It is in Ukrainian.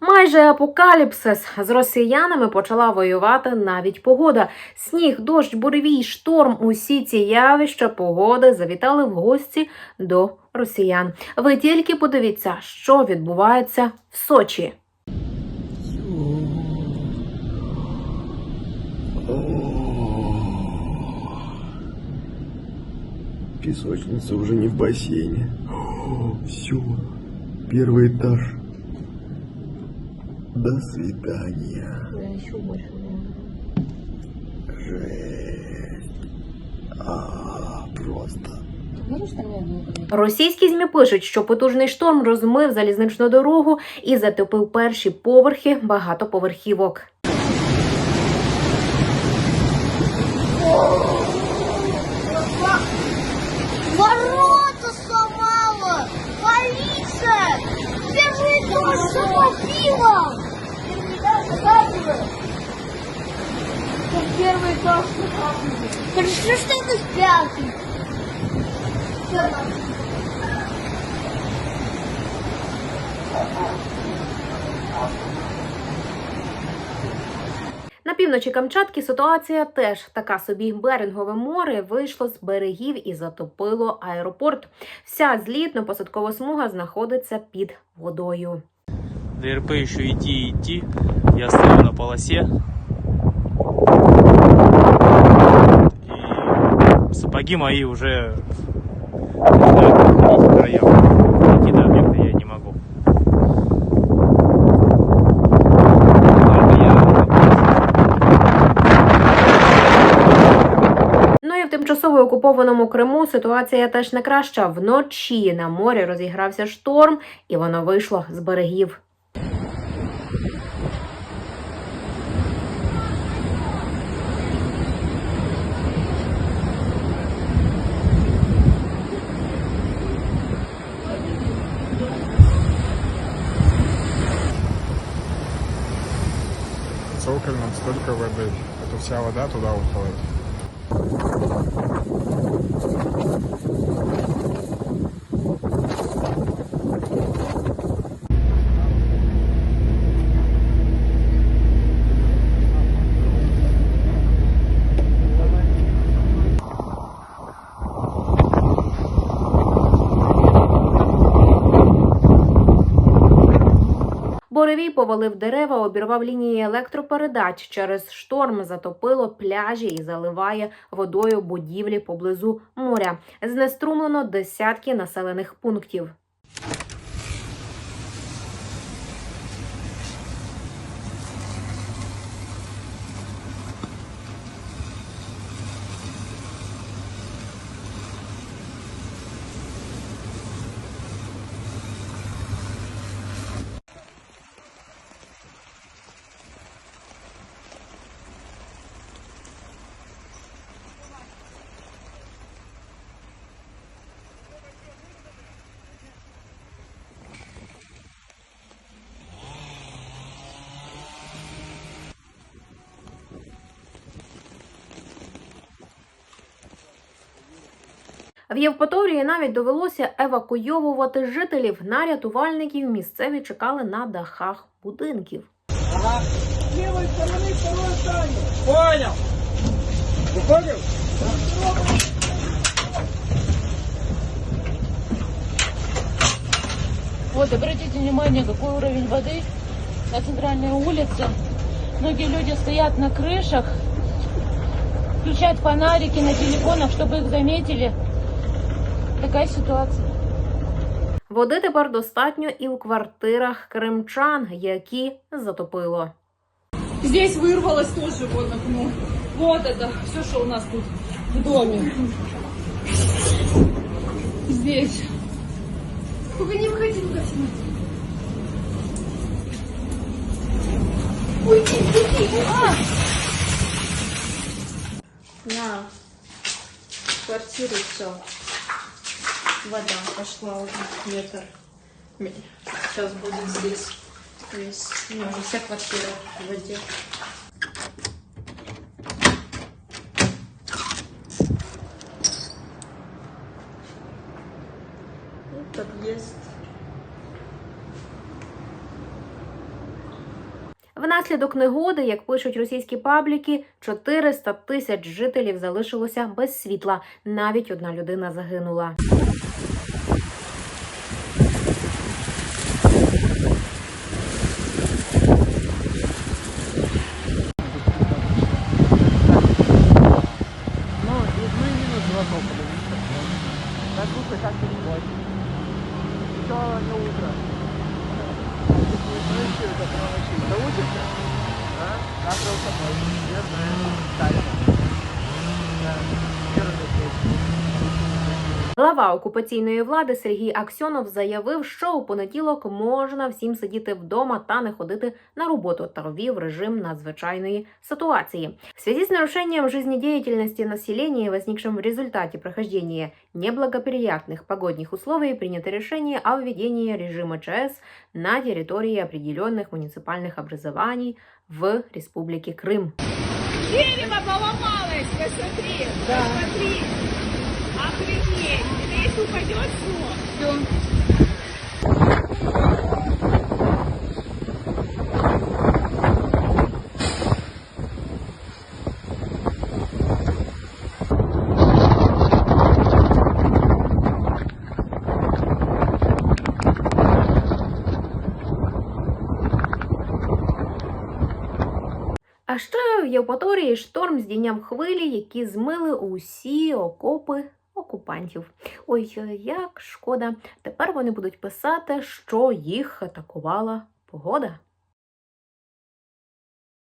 Майже апокаліпсис з росіянами почала воювати навіть погода. Сніг, дощ, буревій, шторм. Усі ці явища погоди завітали в гості до росіян. Ви тільки подивіться, що відбувається в Сочі. Песочница уже не в бассейне. Все. Первый этаж. До свидания. Жесть. А, просто. Російські змі пишуть, що потужний шторм розмив залізничну дорогу і затопив перші поверхи багатоповерхівок. Первый этаж Хорошо, что это пятый. На півночі Камчатки ситуація теж така собі. Берингове море вийшло з берегів і затопило аеропорт. Вся злітно-посадкова смуга знаходиться під водою. ДРП еще идти и идти. Я стою на полосе. И сапоги мои уже начинают краям. До объекта я не могу. Ну тимчасово окупованому Криму ситуація теж не краща. Вночі на морі розігрався шторм, і воно вийшло з берегів. Столько бы Это вся вода туда уходит. Боревій повалив дерева, обірвав лінії електропередач. Через шторм затопило пляжі і заливає водою будівлі поблизу моря. Знеструмлено десятки населених пунктів. В Євпаторії навіть довелося евакуйовувати жителів. На рятувальників місцеві чекали на дахах будинків. Вот, обратите внимание, какой уровень воды на центральной улице. Многие люди стоят на крышах, включают фонарики на телефонах, чтобы их заметили. Такая ситуация. Води тепер достатньо і у квартирах кримчан, які затопило. Здесь вырвалось тоже вот окно. Вот это все, что у нас тут в доме. Здесь. Только не выходи туда снимать. Уйди, уйди. А! На квартиру все. Вода пошла уже метр. Сейчас будет здесь. Весь, ну, вся квартира в воде. Ну, подъезд. Внаслідок негоди, як пишуть російські пабліки, 400 тисяч жителів залишилося без світла. Навіть одна людина загинула. Глава окупаційної влади Сергій Аксьонов заявив, що у понеділок можна всім сидіти вдома та не ходити на роботу та ввів режим надзвичайної ситуації. В связи с нарушением жизнедеятельности населения, возникшим в результате прохождения неблагоприятных погодных условий, принято решение о введении режима ЧС на территории определенных муниципальных образований в Республике Крым. Дерево поломалось, посмотри, посмотри. Охренеть, Здесь если упадет, все. А ще в Євпаторії шторм здійняв хвилі, які змили усі окопи окупантів. Ой, як шкода. Тепер вони будуть писати, що їх атакувала погода.